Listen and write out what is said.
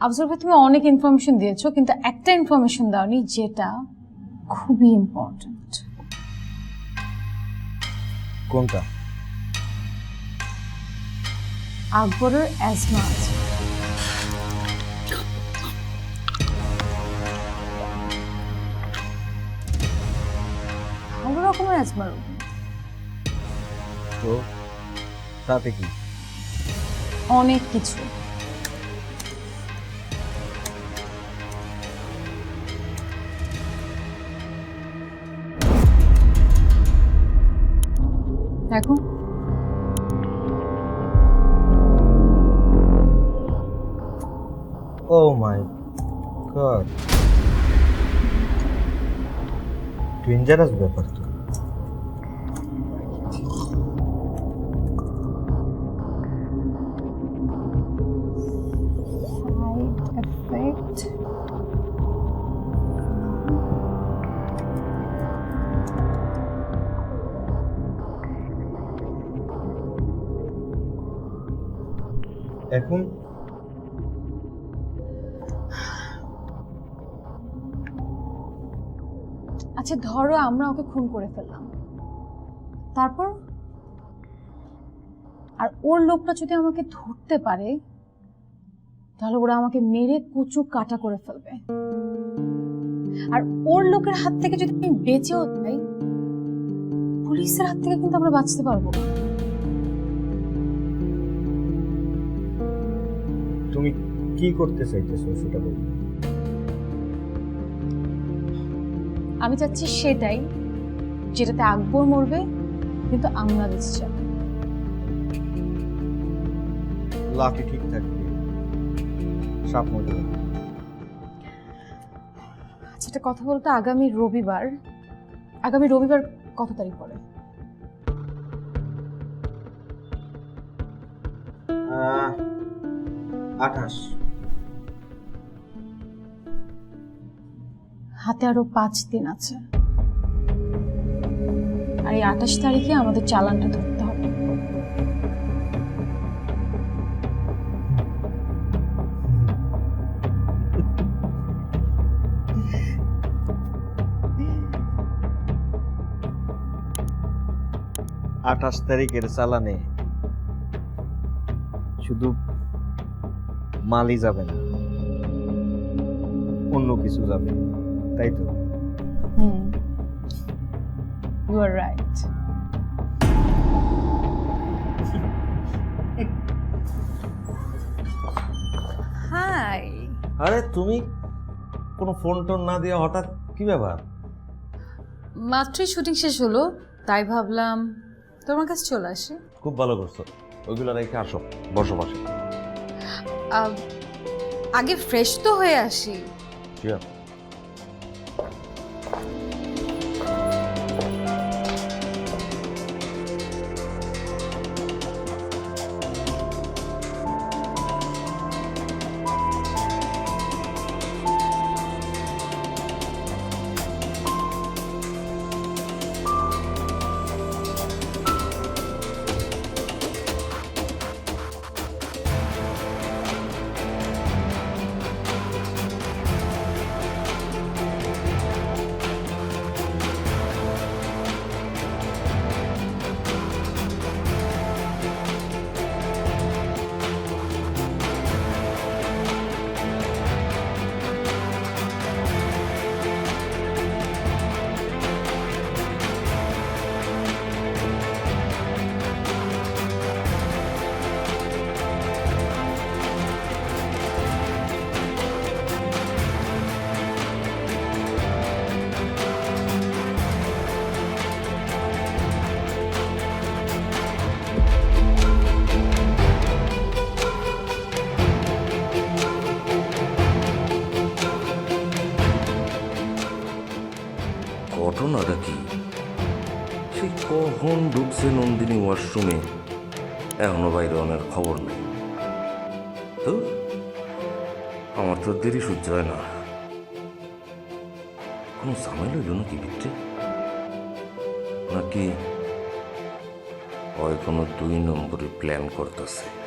আফজল ভাই তুমি অনেক ইনফরমেশন দিয়েছো কিন্তু একটা ইনফরমেশন দাওনি যেটা খুবই ইম্পর্ট্যান্ট কোনটা আকবরের অ্যাজমা আছে ভালো রকমের অ্যাজমা রোগ তো তাতে কি অনেক কিছু দেখো ও মাই গড ডেঞ্জারাস ব্যাপার তো সাইড এখন? আচ্ছা ধরো আমরা ওকে খুন করে ফেললাম। তারপর? আর ওর লোকটা যদি আমাকে ধরতে পারে, তাহলে ওরা আমাকে মেরে কুচু কাটা করে ফেলবে। আর ওর লোকের হাত থেকে যদি আমি বেঁচেও যাই, পুলিশের হাত থেকে কিন্তু আমরা বাঁচতে পারব না। তুমি কি করতে চাইতেছো সেটা বলো। আমি চাচ্ছি সেটাই যেটাতে আকবর মরবে কিন্তু আমরা বেঁচে যাব। লাকি ঠিক থাকবে। সাপ মরবে। আচ্ছা কথা বলতো আগামী রবিবার আগামী রবিবার কত তারিখ পড়ে? আহ, আঠাশ। হাতে আরও পাঁচ দিন আছে। আর এই আঠাশ তারিখে আমাদের চালানটা ধরতে হবে। আঠাশ তারিখের চালানে শুধু মালই যাবে না। অন্য কিছু যাবে তাই তো? Hmm. You are right hi আরে তুমি কোনো ফোন টোন না দিয়ে হঠাৎ কি ব্যাপার? মাত্রই শুটিং শেষ হলো তাই ভাবলাম তোমার কাছে চলে আসি। খুব ভালো করছ। ওইগুলো রেখে আসো বসো আহ, আগে ফ্রেশ তো হয়ে আসি। সে কখন ঢুকছে নন্দিনী ওয়াশরুমে। এখনও বাইরে অনেক খবর নেই। তো? আমার তো দেরি সহ্য হয় না। কোনো ঝামেলা হইল নাকি বিচ্ছে নাকি হয় কোনো দুই নম্বরে প্ল্যান করতেছে?